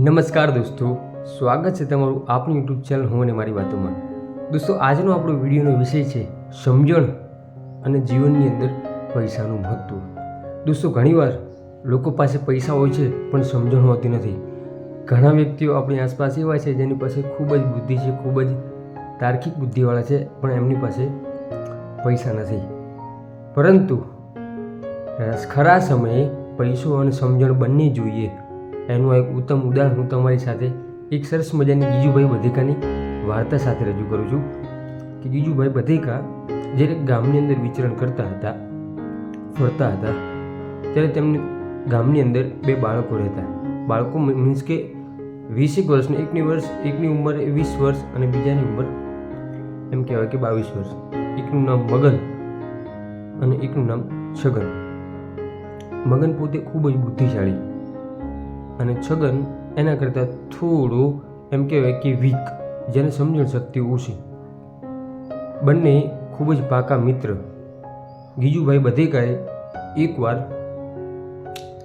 નમસ્કાર દોસ્તો, સ્વાગત છે તમારું આપણું યુટ્યુબ ચેનલ હું અને મારી વાતોમાં દોસ્તો, આજનો આપણો વિડીયોનો વિષય છે સમજણ અને જીવનની અંદર પૈસાનું મહત્ત્વ દોસ્તો, ઘણીવાર લોકો પાસે પૈસા હોય છે, પણ સમજણ હોતી નથી. ઘણા વ્યક્તિઓ આપણી આસપાસ એવા છે જેની પાસે ખૂબ જ બુદ્ધિ છે, ખૂબ જ તાર્કિક બુદ્ધિવાળા છે, પણ એમની પાસે પૈસા નથી. પરંતુ, ખરા સમયે પૈસો અને સમજણ બંને જોઈએ. એનું એક ઉત્તમ ઉદાહરણ હું તમારી સાથે એક સરસ મજાની ગીજુભાઈ બધેકાની વાર્તા સાથે રજૂ કરું છું કે ગીજુભાઈ બધેકા જ્યારે ગામની અંદર વિચરણ કરતા હતા, ફરતા હતા, ત્યારે તેમને ગામની અંદર બે બાળકો રહેતા. બાળકો મીન્સ કે વીસેક વર્ષની એકની વર્ષ, એકની ઉંમર વીસ વર્ષ અને બીજાની ઉંમર એમ કહેવાય કે બાવીસ વર્ષ. એકનું નામ મગન અને એકનું નામ છગન. મગન પોતે ખૂબ જ બુદ્ધિશાળી અને છગન એના કરતાં થોડું એમ કહેવાય કે વીક, જેને સમજણ શક્તિ ઓછી. બંને ખૂબ જ પાકા મિત્ર. ગીજુભાઈ બધેકાએ એકવાર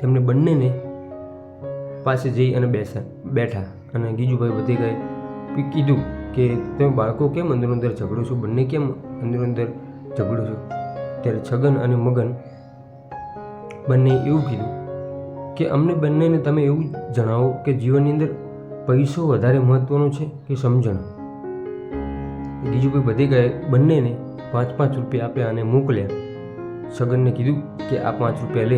તેમને બંનેને પાસે જઈ અને બેસા, બેઠા અને ગીજુભાઈ બધેકાએ કીધું કે, તમે બાળકો કેમ અંદર અંદર ઝઘડો છો? બંને કેમ અંદર અંદર ઝઘડો છો? ત્યારે છગન અને મગન બંને એવું કીધું કે અમને બંનેને તમે એવું જણાવો કે જીવનની અંદર પૈસો વધારે મહત્ત્વનો છે કે સમજણ? ગીજુભાઈ બધી ગયા બંનેને પાંચ પાંચ રૂપિયા આપ્યા અને મોકલ્યા. સગનને કીધું કે આ પાંચ રૂપિયા લે.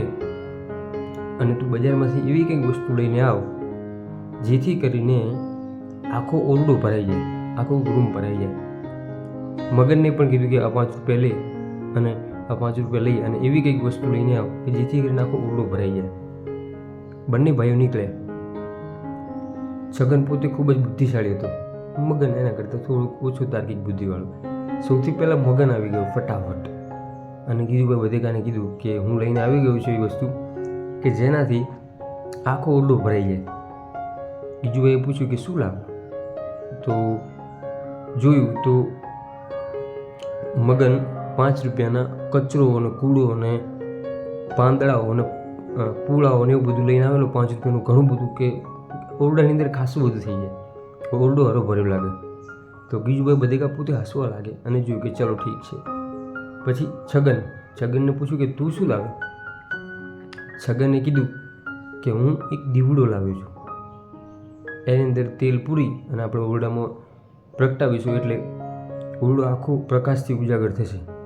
અને તું બજારમાંથી એવી કંઈક વસ્તુ લઈને આવ, જેથી કરીને આખો ઓરડો ભરાઈ જાય, આખો રૂમ ભરાઈ જાય. મગનને પણ કીધું કે આ પાંચ રૂપિયા લે અને આ પાંચ રૂપિયા લઈ અને એવી કંઈક વસ્તુ લઈને આવ કે જેથી કરીને આખો ઓરડો ભરાઈ જાય. બંને ભાઈઓ નીકળ્યા છગન પોતે ખૂબ જ બુદ્ધિશાળી હતો. મગન એના કરતાં થોડુંક ઓછું તાર્કિક બુદ્ધિવાળું. સૌથી પહેલાં મગન આવી ગયો ફટાફટ. અને ગીરીભાઈ બધેકાને કીધું કે, હું લઈને આવી ગયો છું એ વસ્તુ કે જેનાથી આખો ઓરડો ભરાઈ જાય. ગીજુભાઈએ પૂછ્યું કે, શું લાવ તો જોયું તો મગન પાંચ રૂપિયાના કચરો અને કૂડો અને પાંદડાઓ અને પૂળાઓ ને એવું બધું લઈને આવેલો, પાંચ રૂપિયાનું ઘણું બધું કે ઓરડાની અંદર ખાસું બધું થઈ જાય. ઓરડો હરો ભર્યો લાગે. તો ગીજુભાઈ બધેકા પોતે હસવા લાગે અને જોયું કે ચલો ઠીક છે. પછી છગન, છગનને પૂછ્યું કે તું શું લાવે? છગને કીધું કે હું એક દીવડો લાવ્યો છું. એની અંદર તેલ પૂરી અને આપણે ઓરડામાં પ્રગટાવીશું એટલે ઓરડો આખો પ્રકાશથી ઉજાગર થશે.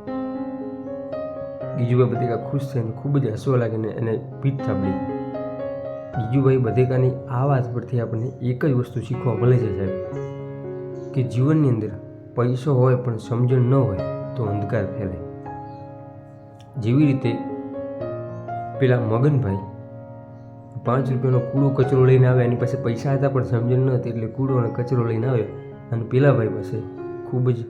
ગીજુભાઈ બધેકા ખુશ થઈને ખૂબ જ હસવા લાગીને એને પીઠ થાબડી. ગીજુભાઈ બધેકાની આ વાત પરથી આપણને એક જ વસ્તુ શીખવા મળે છે સાહેબ, કે જીવનની અંદર પૈસો હોય પણ સમજણ ન હોય તો અંધકાર ફેલાય. જેવી રીતે પેલા મગનભાઈ પાંચ રૂપિયાનો કૂડો કચરો લઈને આવે એની પાસે પૈસા હતા પણ સમજણ ન હતી એટલે કૂડો અને કચરો લઈને આવે અને પેલા ભાઈ પાસે ખૂબ જ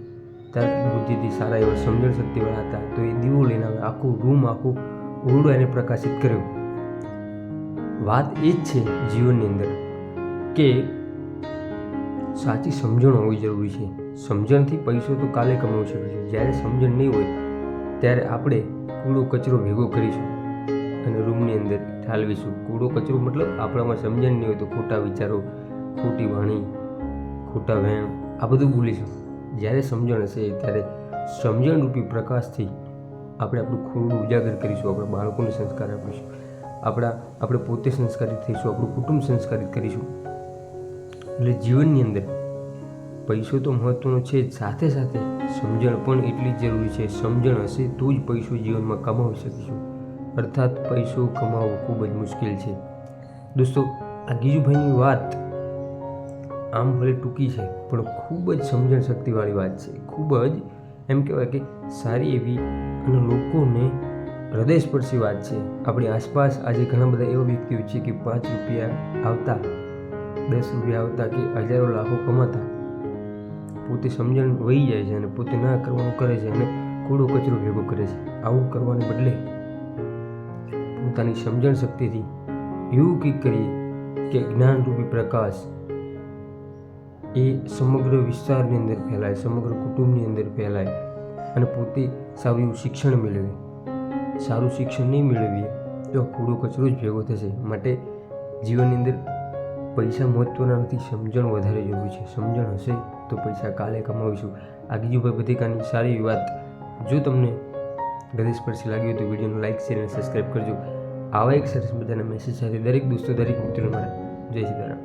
તાર્કિક બુદ્ધિથી સારા એવા સમજણ શક્તિવાળા હતા, તો એ દીવો લઈને આવે આખું રૂમ આખું ઓરડો એને પ્રકાશિત કર્યો. વાત એ જ છે જીવનની અંદર કે સાચી સમજણ હોવી જરૂરી છે. સમજણથી પૈસો તો કાલે કમાવી છે. જ્યારે સમજણ નહીં હોય, ત્યારે આપણે કૂડો કચરો ભેગો કરીશું અને રૂમની અંદર ઠાલવીશું. કૂડો કચરો મતલબ આપણામાં સમજણ નહીં હોય તો ખોટા વિચારો, ખોટી વાણી, ખોટા વહેણ, આ બધું ભૂલીશું. જ્યારે સમજણ હશે ત્યારે સમજણરૂપી પ્રકાશથી આપણે આપણું ખોરડું ઉજાગર કરીશું, આપણા બાળકોને સંસ્કાર આપીશું, આપણા, આપણે પોતે સંસ્કારિત થઈશું, આપણું કુટુંબ સંસ્કારિત કરીશું. એટલે જીવનની અંદર પૈસો તો મહત્વનો છે જ. સાથે સાથે સમજણ પણ એટલી જ જરૂરી છે. સમજણ હશે તો જ પૈસો જીવનમાં કમાવી શકીશું. અર્થાત પૈસો કમાવવો ખૂબ જ મુશ્કેલ છે. દોસ્તો, આ ગીજુભાઈની વાત આમ ભલે ટૂંકી છે, પણ ખૂબ જ સમજણ શક્તિવાળી વાત છે. ખૂબ જ, એમ કહેવાય કે સારી એવી અને લોકોને હૃદયસ્પર્શી વાત છે. આપણી આસપાસ આજે ઘણા બધા એવા વ્યક્તિઓ છે કે પાંચ રૂપિયા આવતા, દસ રૂપિયા આવતા કે હજારો લાખો કમાતા, પોતે સમજણ વહી જાય છે અને પોતે ના કરવાનું કરે છે અને કૂડો કચરો ભેગો કરે છે. આવું કરવાને બદલે પોતાની સમજણ શક્તિથી એવું કંઈક કરીએ કે જ્ઞાનરૂપી પ્રકાશ એ સમગ્ર વિસ્તારની અંદર ફેલાય, સમગ્ર કુટુંબની અંદર ફેલાય અને પોતે સારું એવું શિક્ષણ મેળવે. સારું શિક્ષણ નહીં મેળવીએ તો કૂડો કચરો જ ભેગો થશે. માટે જીવનની અંદર પૈસા મહત્ત્વના નથી, સમજણ વધારે જરૂરી છે. સમજણ હશે તો પૈસા કાલે કમાવીશું. આ ગીજુભાઈ બધીકાની સારી વાત. જો તમને હૃદયસ્પર્શી લાગ્યું તો વિડીયોને લાઇક શેર અને સબસ્ક્રાઈબ કરજો. આવા એક સરસ મજાના મેસેજ સાથે દરેક દોસ્તો, દરેક મિત્રો મારા જય સીતારામ